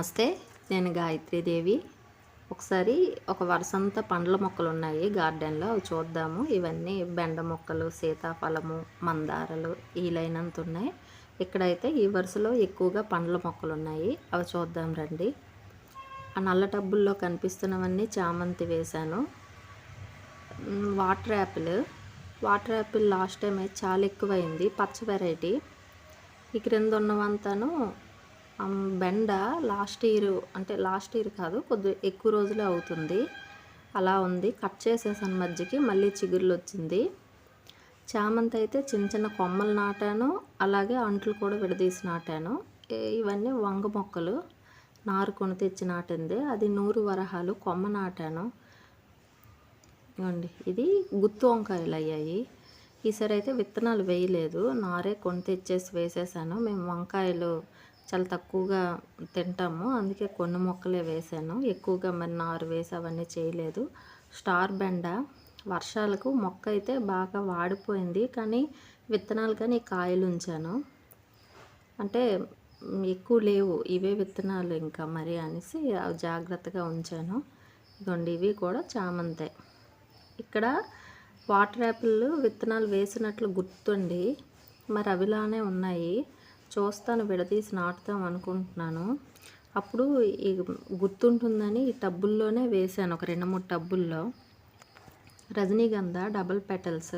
నమస్తే నేను గాయత్రీదేవి ఒకసారి ఒక వరుసంతా పండ్ల మొక్కలు ఉన్నాయి గార్డెన్లో. అవి చూద్దాము. ఇవన్నీ బెండ మొక్కలు సీతాఫలము మందారలు ఈలైనంత ఉన్నాయి. ఇక్కడైతే ఈ వరుసలో ఎక్కువగా పండ్ల మొక్కలు ఉన్నాయి. అవి చూద్దాం రండి. ఆ నల్ల టబ్బుల్లో కనిపిస్తున్నవన్నీ చామంతి వేశాను. Water apple. Water apple last time అయితే చాలా ఎక్కువైంది. పచ్చ వెరైటీ. ఈ క్రింద ఉన్నవంతాను బెండ లాస్ట్ ఇయర్ అంటే లాస్ట్ ఇయర్ కాదు కొద్ది ఎక్కువ రోజులే అవుతుంది. అలా ఉంది. కట్ చేసేసాను మధ్యకి మళ్ళీ చిగుర్లు వచ్చింది. చామంతి అయితే చిన్న చిన్న కొమ్మలు నాటాను అలాగే అంట్లు కూడా విడదీసి నాటాను. ఇవన్నీ వంగ మొక్కలు. నారు కొని తెచ్చి నాటింది. అది నూరు వరహాలు కొమ్మ నాటాను. ఇవ్వండి. ఇది గుత్తు వంకాయలు అయ్యాయి. ఈసారి అయితే విత్తనాలు వేయలేదు. నారే కొని తెచ్చేసి వేసేసాను. మేము వంకాయలు చాలా తక్కువగా తింటాము. అందుకే కొన్ని మొక్కలే వేసాను. ఎక్కువగా మరి నారు వేసి అవన్నీ చేయలేదు. స్టార్ బెండ వర్షాలకు మొక్క అయితే బాగా వాడిపోయింది. కానీ విత్తనాలు కానీ కాయలు ఉంచాను. అంటే ఎక్కువ లేవు. ఇవే విత్తనాలు ఇంకా మరి అనేసి జాగ్రత్తగా ఉంచాను. ఇదిగోండి ఇవి కూడా చామంతే. ఇక్కడ వాటర్ యాపిల్ విత్తనాలు వేసినట్లు గుర్తుండి మరి అవిలానే ఉన్నాయి. చూస్తాను విడదీసి నాటుతాం అనుకుంటున్నాను. అప్పుడు ఈ గుర్తుంటుందని ఈ టబ్బుల్లోనే వేసాను ఒక రెండు మూడు టబ్బుల్లో. రజనీగంధ డబల్ పెటల్స్.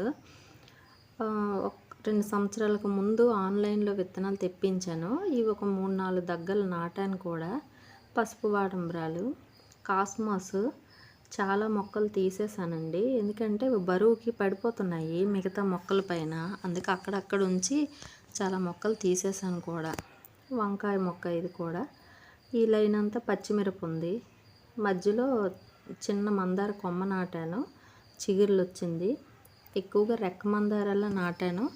ఒక రెండు సంవత్సరాలకు ముందు ఆన్లైన్లో విత్తనాలు తెప్పించాను. ఇవి ఒక మూడు నాలుగు దగ్గలు నాటాను కూడా. పసుపు వాడంబరాలు కాస్మాస్ చాలా మొక్కలు తీసేసానండి ఎందుకంటే బరువుకి పడిపోతున్నాయి మిగతా మొక్కల పైన. అందుకే అక్కడక్కడ ఉంచి చాలా మొక్కలు తీసేసాను కూడా. వంకాయ మొక్క ఇది కూడా. ఈ లైన్ అంతా పచ్చిమిరపు ఉంది. మధ్యలో చిన్న మందార కొమ్మ నాటాను. చిగుర్లు వచ్చింది. ఎక్కువగా రెక్క మందారాల నాటాను.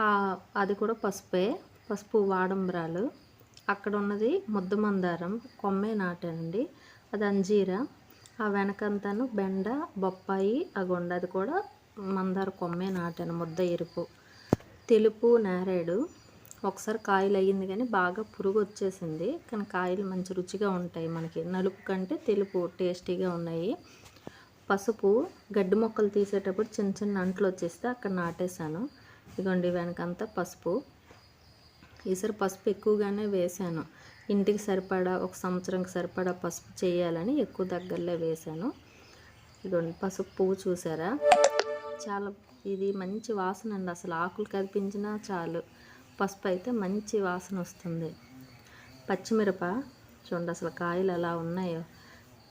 ఆ, అది కూడా పసుపే. పసుపు వాడంబరాలు. అక్కడ ఉన్నది ముద్ద మందారం. కొమ్మే నాటానండి. అది అంజీర. ఆ వెనకంతాను బెండ బొప్పాయి అగొండ. అది కూడా మందార కొమ్మే నాటాను. ముద్ద ఎరుపు. తెలుపు నారాడు. ఒకసారి కాయలు అయ్యింది కానీ బాగా పురుగు వచ్చేసింది కానీ కాయలు మంచి రుచిగా ఉంటాయి మనకి. నలుపు కంటే తెలుపు టేస్టీగా ఉన్నాయి. పసుపు గడ్డి మొక్కలు తీసేటప్పుడు చిన్న చిన్న అంట్లు వచ్చేస్తే అక్కడ నాటేశాను. ఇదిగోండి వెనకంతా పసుపు. ఈసారి పసుపు ఎక్కువగానే వేశాను. ఇంటికి సరిపడా ఒక సంవత్సరంకి సరిపడా పసుపు చేయాలని ఎక్కువ దగ్గరలో వేశాను. ఇదిగోండి పసుపు పువ్వు చూసారా? చాలా ఇది మంచి వాసన అండి. అసలు ఆకులు కదిపించినా చాలు. పసుపు అయితే మంచి వాసన వస్తుంది. పచ్చిమిరప చూడండి అసలు కాయలు ఎలా ఉన్నాయో.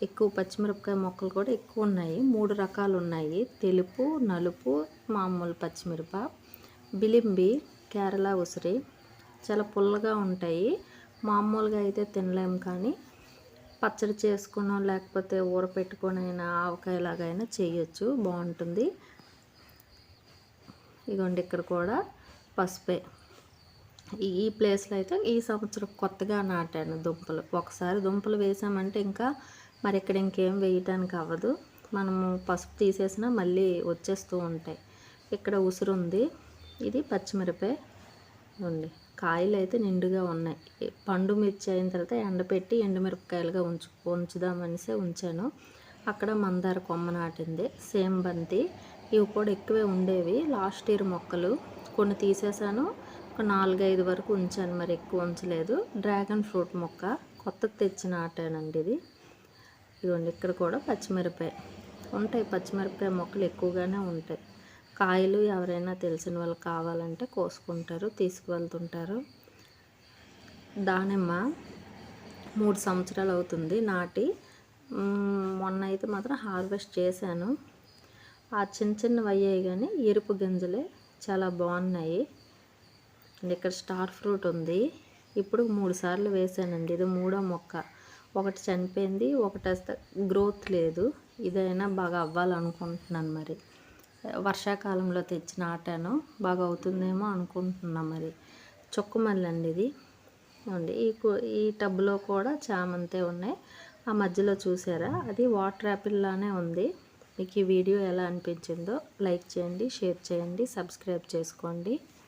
ఎక్కువ పచ్చిమిరపకాయ మొక్కలు కూడా ఎక్కువ ఉన్నాయి. మూడు రకాలు ఉన్నాయి. తెలుపు నలుపు మామూలు పచ్చిమిరప బిలింబి కేరళ ఉసిరి. చాలా పుల్లగా ఉంటాయి. మామూలుగా అయితే తినలేము కానీ పచ్చడి చేసుకున్నాం లేకపోతే ఊర పెట్టుకొనైనా ఆవకాయలాగైనా చేయొచ్చు. బాగుంటుంది. ఇదిగోండి ఇక్కడ కూడా పసుపే. ఈ- ప్లేస్లో అయితే ఈ సంవత్సరం కొత్తగా నాటాను దుంపలు. ఒకసారి దుంపలు వేసామంటే ఇంకా మరి ఇక్కడ ఇంకేం వేయటానికి అవ్వదు. మనము పసుపు తీసేసినా మళ్ళీ వచ్చేస్తూ ఉంటాయి. ఇక్కడ ఉసురు ఉంది ఇది పచ్చిమిరపే ఉంది కాయలు అయితే నిండుగా ఉన్నాయి. పండు మిర్చి అయిన తర్వాత ఎండపెట్టి ఎండుమిరపకాయలుగా ఉంచు ఉంచుదామనిసే ఉంచాను. అక్కడ మందార కొమ్మ నాటింది. సేమ్ బంతి. ఇవి కూడా ఎక్కువే ఉండేవి. లాస్ట్ ఇయర్ మొక్కలు కొన్ని తీసేసాను. ఒక నాలుగైదు వరకు ఉంచాను మరి ఎక్కువ ఉంచలేదు. డ్రాగన్ ఫ్రూట్ మొక్క కొత్తది తెచ్చి నాటానండి ఇది. ఇదిగోండి ఇక్కడ కూడా పచ్చిమిరపకాయ ఉంటాయి. పచ్చిమిరపకాయ మొక్కలు ఎక్కువగానే ఉంటాయి. కాయలు ఎవరైనా తెలిసిన వాళ్ళు కావాలంటే కోసుకుంటారు తీసుకువెళ్తుంటారు. దానిమ్మ మూడు సంవత్సరాలు అవుతుంది నాటి. మొన్న అయితే మాత్రం హార్వెస్ట్ చేశాను. ఆ చిన్న చిన్నవి అయ్యాయి కానీ ఎరుపు గింజలే చాలా బాగున్నాయి. అండ్ ఇక్కడ స్టార్ ఫ్రూట్ ఉంది. ఇప్పుడు మూడు సార్లు వేసానండి. ఇది మూడో మొక్క. ఒకటి చనిపోయింది ఒకటి వస్తే గ్రోత్ లేదు. ఇదైనా బాగా అవ్వాలనుకుంటున్నాను మరి. వర్షాకాలంలో తెచ్చి నాటాను బాగా అవుతుందేమో అనుకుంటున్నా మరి. చొక్కుమల్లి అండి ఇది. అండి ఈ ఈ టబ్లో కూడా చామంతే ఉన్నాయి. ఆ మధ్యలో చూసారా? అది వాటర్ యాపిల్ లానే ఉంది. మీకు ఈ వీడియో ఎలా అనిపించిందో లైక్ చేయండి షేర్ చేయండి సబ్స్క్రైబ్ చేసుకోండి.